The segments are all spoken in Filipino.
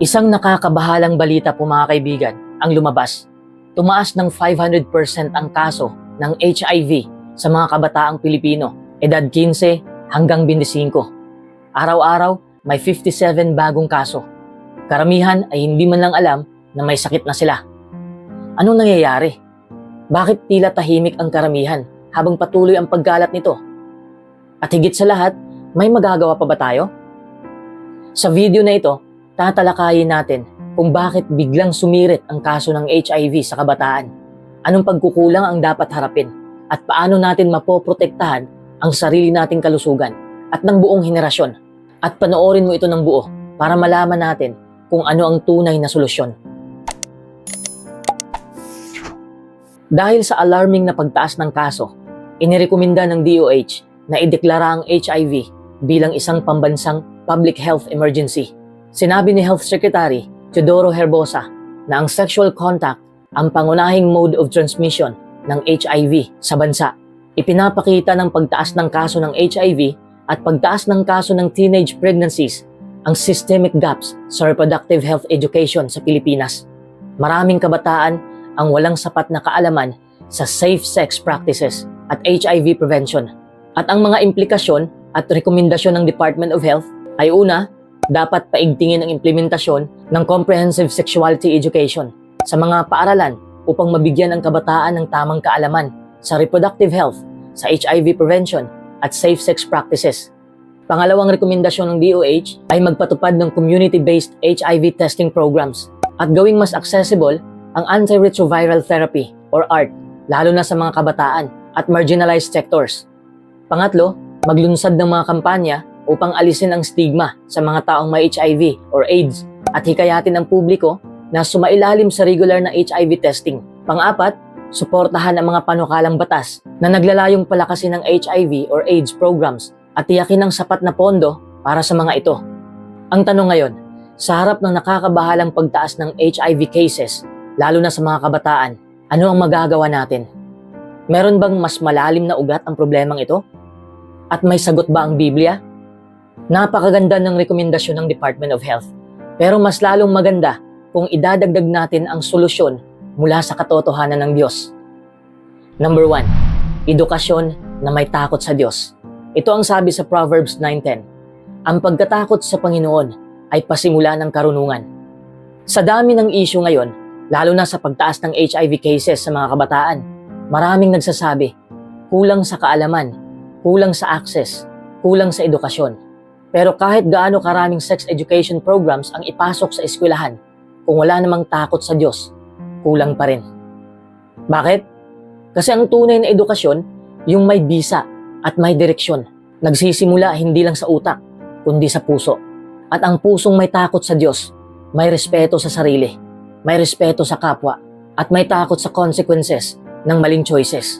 Isang nakakabahalang balita po mga kaibigan ang lumabas. Tumaas ng 500% ang kaso ng HIV sa mga kabataang Pilipino, edad 15 hanggang 25. Araw-araw, may 57 bagong kaso. Karamihan ay hindi man lang alam na may sakit na sila. Anong nangyayari? Bakit tila tahimik ang karamihan habang patuloy ang paggalat nito? At higit sa lahat, may magagawa pa ba tayo? Sa video na ito, tatalakayin natin kung bakit biglang sumirit ang kaso ng HIV sa kabataan. Anong pagkukulang ang dapat harapin at paano natin mapoprotektahan ang sarili nating kalusugan at ng buong henerasyon. At panoorin mo ito ng buo para malaman natin kung ano ang tunay na solusyon. Dahil sa alarming na pagtaas ng kaso, inirekomenda ng DOH na ideklara ang HIV bilang isang pambansang public health emergency. Sinabi ni Health Secretary Teodoro Herbosa na ang sexual contact ang pangunahing mode of transmission ng HIV sa bansa. Ipinapakita ng pagtaas ng kaso ng HIV at pagtaas ng kaso ng teenage pregnancies ang systemic gaps sa reproductive health education sa Pilipinas. Maraming kabataan ang walang sapat na kaalaman sa safe sex practices at HIV prevention. At ang mga implikasyon at rekomendasyon ng Department of Health ay una, dapat paigtingin ang implementasyon ng comprehensive sexuality education sa mga paaralan upang mabigyan ang kabataan ng tamang kaalaman sa reproductive health, sa HIV prevention at safe sex practices. Pangalawang rekomendasyon ng DOH ay magpatupad ng community-based HIV testing programs at gawing mas accessible ang antiretroviral therapy or ART lalo na sa mga kabataan at marginalized sectors. Pangatlo, maglunsad ng mga kampanya upang alisin ang stigma sa mga taong may HIV or AIDS at hikayatin ang publiko na sumailalim sa regular na HIV testing. Pang-apat, suportahan ang mga panukalang batas na naglalayong palakasin ng HIV or AIDS programs at tiyakin ang sapat na pondo para sa mga ito. Ang tanong ngayon, sa harap ng nakakabahalang pagtaas ng HIV cases, lalo na sa mga kabataan, ano ang magagawa natin? Meron bang mas malalim na ugat ang problemang ito? At may sagot ba ang Biblia? Napakaganda ng rekomendasyon ng Department of Health. Pero mas lalong maganda kung idadagdag natin ang solusyon mula sa katotohanan ng Diyos. Number one, edukasyon na may takot sa Diyos. Ito ang sabi sa Proverbs 9.10. Ang pagkatakot sa Panginoon ay pasimula ng karunungan. Sa dami ng issue ngayon, lalo na sa pagtaas ng HIV cases sa mga kabataan, maraming nagsasabi, kulang sa kaalaman, kulang sa access, kulang sa edukasyon. Pero kahit gaano karaming sex education programs ang ipasok sa eskwelahan, kung wala namang takot sa Diyos, kulang pa rin. Bakit? Kasi ang tunay na edukasyon, yung may bisa at may direksyon. Nagsisimula hindi lang sa utak, kundi sa puso. At ang pusong may takot sa Diyos, may respeto sa sarili, may respeto sa kapwa, at may takot sa consequences ng maling choices.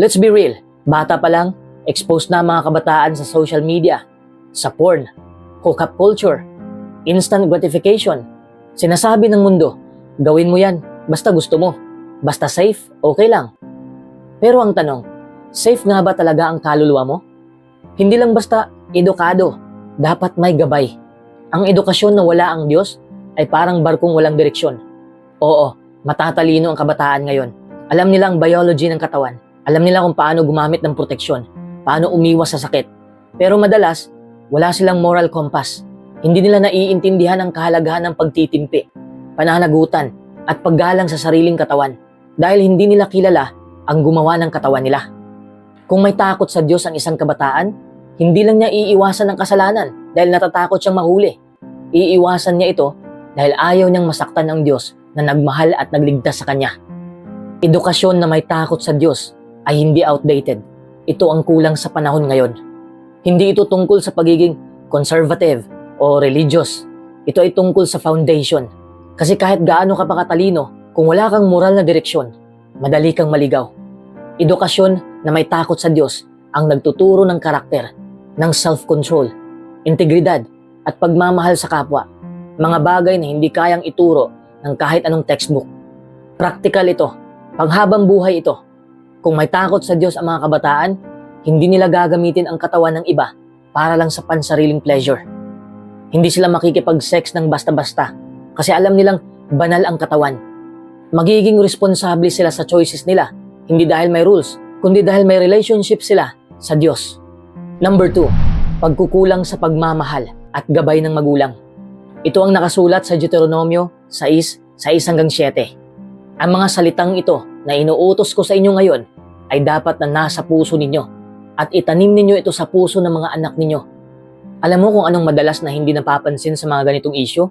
Let's be real, bata pa lang, exposed na mga kabataan sa social media, sa porn, hookup culture, instant gratification. Sinasabi ng mundo, gawin mo yan, basta gusto mo. Basta safe, okay lang. Pero ang tanong, safe nga ba talaga ang kaluluwa mo? Hindi lang basta edukado, dapat may gabay. Ang edukasyon na wala ang Diyos ay parang barkong walang direksyon. Oo, matatalino ang kabataan ngayon. Alam nila ang biology ng katawan. Alam nila kung paano gumamit ng proteksyon, paano umiwas sa sakit. Pero madalas, wala silang moral compass. Hindi nila naiintindihan ang kahalagahan ng pagtitimpi, pananagutan, at paggalang sa sariling katawan dahil hindi nila kilala ang gumawa ng katawan nila. Kung may takot sa Diyos ang isang kabataan, hindi lang niya iiwasan ng kasalanan dahil natatakot siyang mahuli. Iiwasan niya ito dahil ayaw niyang masaktan ng Diyos na nagmahal at nagligtas sa kanya. Edukasyon na may takot sa Diyos ay hindi outdated. Ito ang kulang sa panahon ngayon. Hindi ito tungkol sa pagiging conservative o religious. Ito ay tungkol sa foundation. Kasi kahit gaano ka pa katalino, kung wala kang moral na direksyon, madali kang maligaw. Edukasyon na may takot sa Diyos ang nagtuturo ng karakter, ng self-control, integridad, at pagmamahal sa kapwa. Mga bagay na hindi kayang ituro ng kahit anong textbook. Praktikal ito, panghabang buhay ito. Kung may takot sa Diyos ang mga kabataan, hindi nila gagamitin ang katawan ng iba para lang sa pansariling pleasure. Hindi sila makikipag-sex ng basta-basta kasi alam nilang banal ang katawan. Magiging responsable sila sa choices nila, hindi dahil may rules, kundi dahil may relationship sila sa Diyos. Number 2, pagkukulang sa pagmamahal at gabay ng magulang. Ito ang nakasulat sa Deuteronomio 6, 6 hanggang 7. Ang mga salitang ito na inuutos ko sa inyo ngayon ay dapat na nasa puso ninyo at itanim ninyo ito sa puso ng mga anak ninyo. Alam mo kung anong madalas na hindi napapansin sa mga ganitong issue?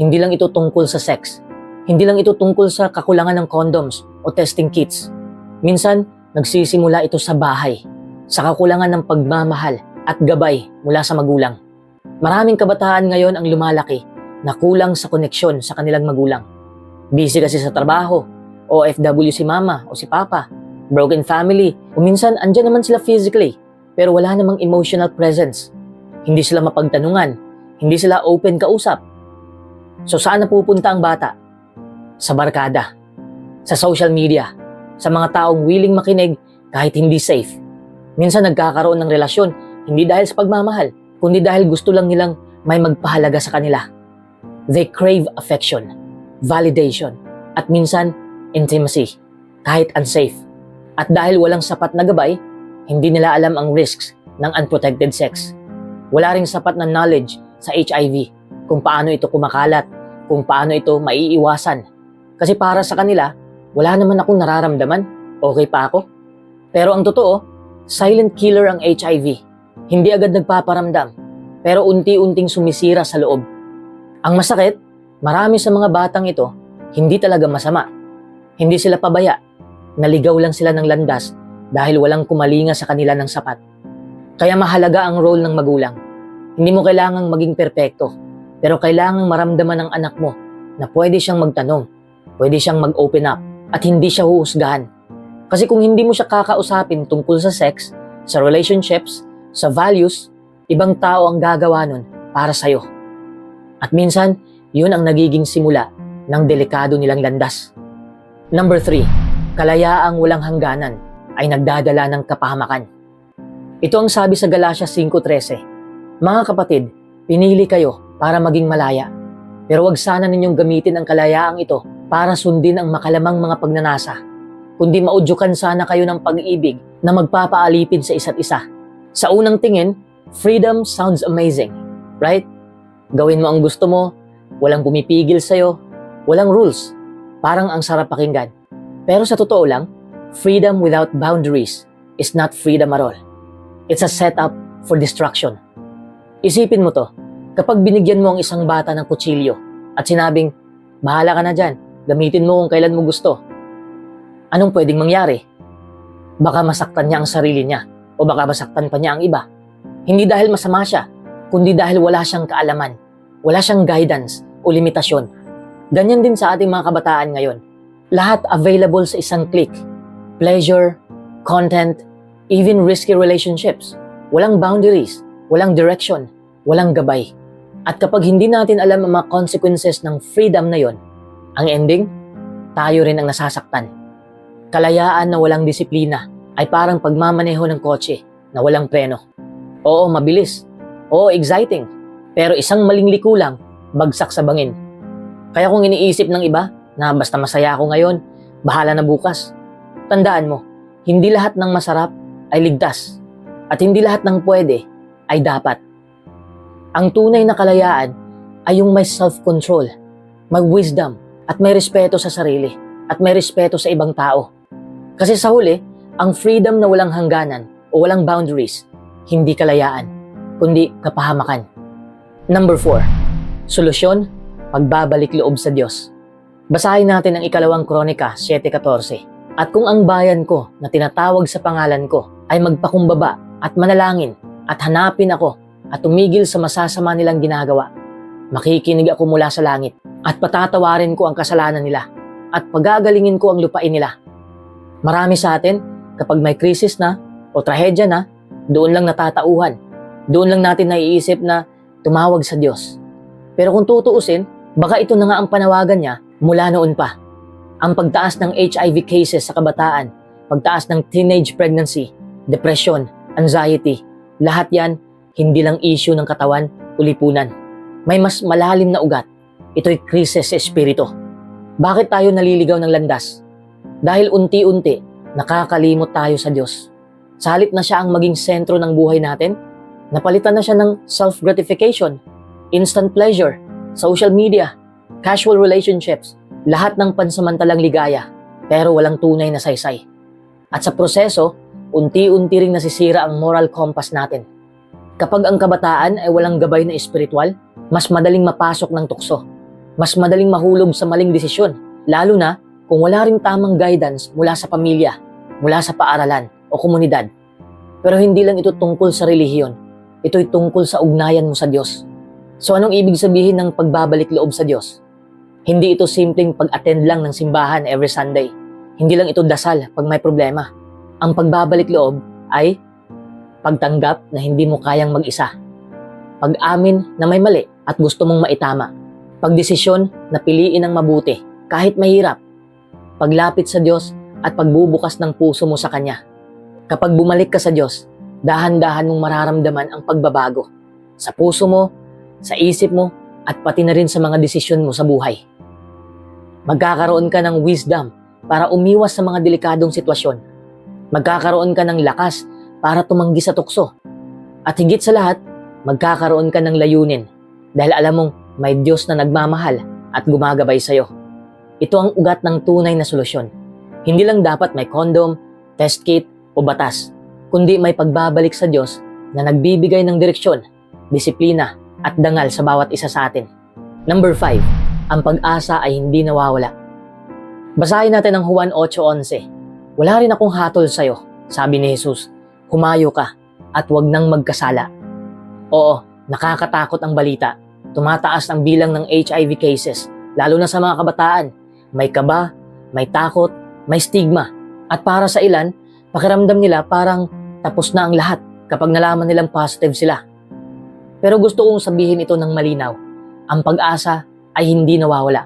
Hindi lang ito tungkol sa sex. Hindi lang ito tungkol sa kakulangan ng condoms o testing kits. Minsan, nagsisimula ito sa bahay, sa kakulangan ng pagmamahal at gabay mula sa magulang. Maraming kabataan ngayon ang lumalaki na kulang sa koneksyon sa kanilang magulang. Busy kasi sa trabaho, OFW si mama o si papa, broken family, o minsan andyan naman sila physically, pero wala namang emotional presence. Hindi sila mapagtanungan, hindi sila open kausap. So saan na pupunta ang bata? Sa barkada, sa social media, sa mga taong willing makinig kahit hindi safe. Minsan nagkakaroon ng relasyon hindi dahil sa pagmamahal, kundi dahil gusto lang nilang may magpahalaga sa kanila. They crave affection, validation, at minsan intimacy, kahit unsafe. At dahil walang sapat na gabay, hindi nila alam ang risks ng unprotected sex. Wala ring sapat na knowledge sa HIV, kung paano ito kumakalat, kung paano ito maiiwasan. Kasi para sa kanila, wala naman akong nararamdaman, okay pa ako. Pero ang totoo, silent killer ang HIV. Hindi agad nagpaparamdam, pero unti-unting sumisira sa loob. Ang masakit, marami sa mga batang ito, hindi talaga masama. Hindi sila pabaya. Naligaw lang sila ng landas dahil walang kumalinga sa kanila ng sapat. Kaya mahalaga ang role ng magulang. Hindi mo kailangang maging perpekto, pero kailangang maramdaman ng anak mo na pwede siyang magtanong, pwede siyang mag-open up, at hindi siya huhusgahan. Kasi kung hindi mo siya kakausapin tungkol sa sex, sa relationships, sa values, ibang tao ang gagawa nun para sa'yo. At minsan, yun ang nagiging simula ng delikado nilang landas. Number 3, kalayaang walang hangganan ay nagdadala ng kapahamakan. Ito ang sabi sa Galatia 5.13, Mga kapatid, pinili kayo para maging malaya. Pero wag sana ninyong gamitin ang kalayaang ito para sundin ang makalamang mga pagnanasa, kundi maudyukan sana kayo ng pag-ibig na magpapaalipin sa isa't isa. Sa unang tingin, freedom sounds amazing, right? Gawin mo ang gusto mo, walang pumipigil sa'yo, walang rules. Parang ang sarap pakinggan. Pero sa totoo lang, freedom without boundaries is not freedom at all. It's a setup for destruction. Isipin mo to, kapag binigyan mo ang isang bata ng kutsilyo at sinabing, bahala ka na dyan, gamitin mo kung kailan mo gusto. Anong pwedeng mangyari? Baka masaktan niya ang sarili niya o baka masaktan pa niya ang iba. Hindi dahil masama siya, kundi dahil wala siyang kaalaman, wala siyang guidance o limitasyon. Ganyan din sa ating mga kabataan ngayon. Lahat available sa isang click. Pleasure, content, even risky relationships. Walang boundaries, walang direction, walang gabay. At kapag hindi natin alam ang mga consequences ng freedom na yon, ang ending, tayo rin ang nasasaktan. Kalayaan na walang disiplina ay parang pagmamaneho ng kotse na walang preno. Oo, mabilis. Oo, exciting. Pero isang maling liko lang, bagsak sa bangin. Kaya kung iniisip ng iba na basta masaya ako ngayon, bahala na bukas. Tandaan mo, hindi lahat ng masarap ay ligtas. At hindi lahat ng pwede ay dapat. Ang tunay na kalayaan ay yung may self-control, may wisdom, at may respeto sa sarili, at may respeto sa ibang tao. Kasi sa huli, ang freedom na walang hangganan o walang boundaries, hindi kalayaan, kundi kapahamakan. Number 4. Solusyon, pagbabalik loob sa Diyos. Basahin natin ang ikalawang kronika 7.14. At kung ang bayan ko na tinatawag sa pangalan ko ay magpakumbaba at manalangin at hanapin ako at tumigil sa masasama nilang ginagawa, makikinig ako mula sa langit at patatawarin ko ang kasalanan nila at pagagalingin ko ang lupain nila. Marami sa atin, kapag may krisis na o trahedya na, doon lang natatauhan. Doon lang natin naiisip na tumawag sa Diyos. Pero kung tutuusin, baka ito na nga ang panawagan niya mula noon pa. Ang pagtaas ng HIV cases sa kabataan, pagtaas ng teenage pregnancy, depression, anxiety, lahat yan hindi lang issue ng katawan o lipunan. May mas malalim na ugat. Ito'y krisis sa espiritu. Bakit tayo naliligaw ng landas? Dahil unti-unti, nakakalimot tayo sa Diyos. Sa halip na siya ang maging sentro ng buhay natin, napalitan na siya ng self-gratification, instant pleasure, social media, casual relationships, lahat ng pansamantalang ligaya, pero walang tunay na saysay. At sa proseso, unti-unti ring nasisira ang moral compass natin. Kapag ang kabataan ay walang gabay na espiritual, mas madaling mapasok ng tukso. Mas madaling mahulog sa maling desisyon, lalo na kung wala ring tamang guidance mula sa pamilya, mula sa paaralan o komunidad. Pero hindi lang ito tungkol sa relihiyon. Ito'y tungkol sa ugnayan mo sa Diyos. So anong ibig sabihin ng pagbabalik loob sa Diyos? Hindi ito simpleng pag-attend lang ng simbahan every Sunday. Hindi lang ito dasal pag may problema. Ang pagbabalik loob ay pagtanggap na hindi mo kayang mag-isa. Pag-amin na may mali at gusto mong maitama. Pagdesisyon na piliin ang mabuti kahit mahirap. Paglapit sa Diyos at pagbubukas ng puso mo sa Kanya. Kapag bumalik ka sa Diyos, dahan-dahan mong mararamdaman ang pagbabago sa puso mo, sa isip mo, at pati na rin sa mga desisyon mo sa buhay. Magkakaroon ka ng wisdom para umiwas sa mga delikadong sitwasyon. Magkakaroon ka ng lakas para tumanggi sa tukso. At higit sa lahat, magkakaroon ka ng layunin dahil alam mong may Diyos na nagmamahal at gumagabay sa'yo. Ito ang ugat ng tunay na solusyon. Hindi lang dapat may condom, test kit o batas, kundi may pagbabalik sa Diyos na nagbibigay ng direksyon, disiplina at dangal sa bawat isa sa atin. Number 5. Ang pag-asa ay hindi nawawala. Basahin natin ang Juan 8.11. Wala rin akong hatol sa'yo, sabi ni Jesus. Humayo ka at huwag nang magkasala. Oo, nakakatakot ang balita. Tumataas ang bilang ng HIV cases, lalo na sa mga kabataan. May kaba, may takot, may stigma. At para sa ilan, pakiramdam nila parang tapos na ang lahat kapag nalaman nilang positive sila. Pero gusto kong sabihin ito ng malinaw. Ang pag-asa ay hindi nawawala.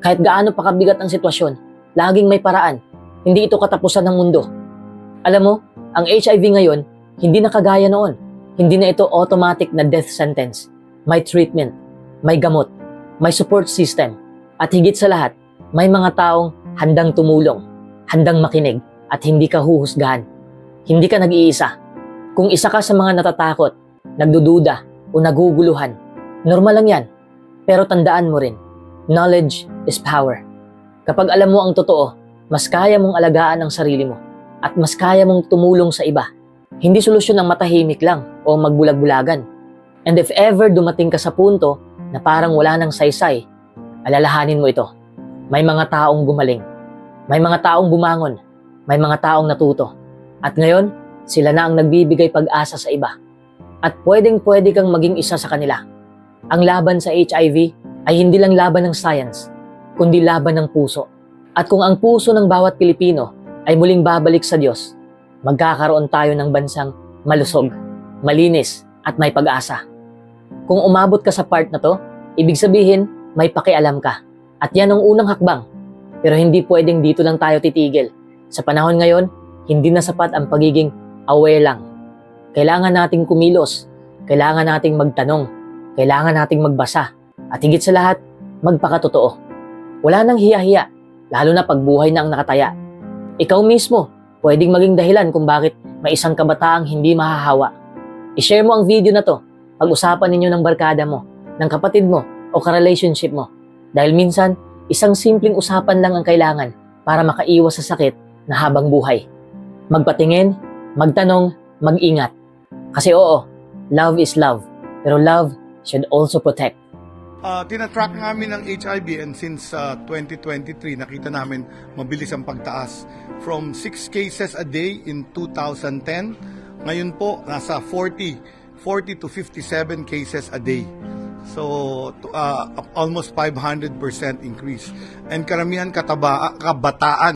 Kahit gaano pa kabigat ang sitwasyon, laging may paraan. Hindi ito katapusan ng mundo. Alam mo, ang HIV ngayon, hindi na kagaya noon. Hindi na ito automatic na death sentence. May treatment, may gamot, may support system, at higit sa lahat, may mga taong handang tumulong, handang makinig, at hindi ka huhusgahan. Hindi ka nag-iisa. Kung isa ka sa mga natatakot, nagdududa, o naguguluhan, normal lang yan. Pero tandaan mo rin, knowledge is power. Kapag alam mo ang totoo, mas kaya mong alagaan ang sarili mo at mas kaya mong tumulong sa iba. Hindi solusyon ang matahimik lang o magbulag-bulagan. And if ever dumating ka sa punto na parang wala nang saysay, alalahanin mo ito. May mga taong gumaling. May mga taong bumangon. May mga taong natuto. At ngayon, sila na ang nagbibigay pag-asa sa iba. At pwedeng pwede kang maging isa sa kanila. Ang laban sa HIV ay hindi lang laban ng science, kundi laban ng puso. At kung ang puso ng bawat Pilipino ay muling babalik sa Diyos, magkakaroon tayo ng bansang malusog, malinis, at may pag-asa. Kung umabot ka sa part na to, ibig sabihin may pakialam ka. At yan ang unang hakbang. Pero hindi pwedeng dito lang tayo titigil. Sa panahon ngayon, hindi na sapat ang pagiging aware lang. Kailangan nating kumilos. Kailangan nating magtanong. Kailangan nating magbasa. At higit sa lahat, magpakatotoo. Wala nang hiya-hiya, lalo na pag buhay na ang nakataya. Ikaw mismo, pwedeng maging dahilan kung bakit may isang kabataang hindi mahahawa. I-share mo ang video na to. Pag-usapan ninyo ng barkada mo, ng kapatid mo, o ka-relationship mo. Dahil minsan, isang simpleng usapan lang ang kailangan para makaiwas sa sakit na habang buhay. Magpatingin, magtanong, mag-ingat. Kasi oo, love is love. Pero love should also protect. Uh, tinatrack namin ng HIV and since uh, 2023 nakita namin mabilis ang pagtaas. From 6 cases a day in 2010 ngayon po nasa 40 40 to 57 cases a day. So uh, almost 500% increase. And karamihan kataba kabataan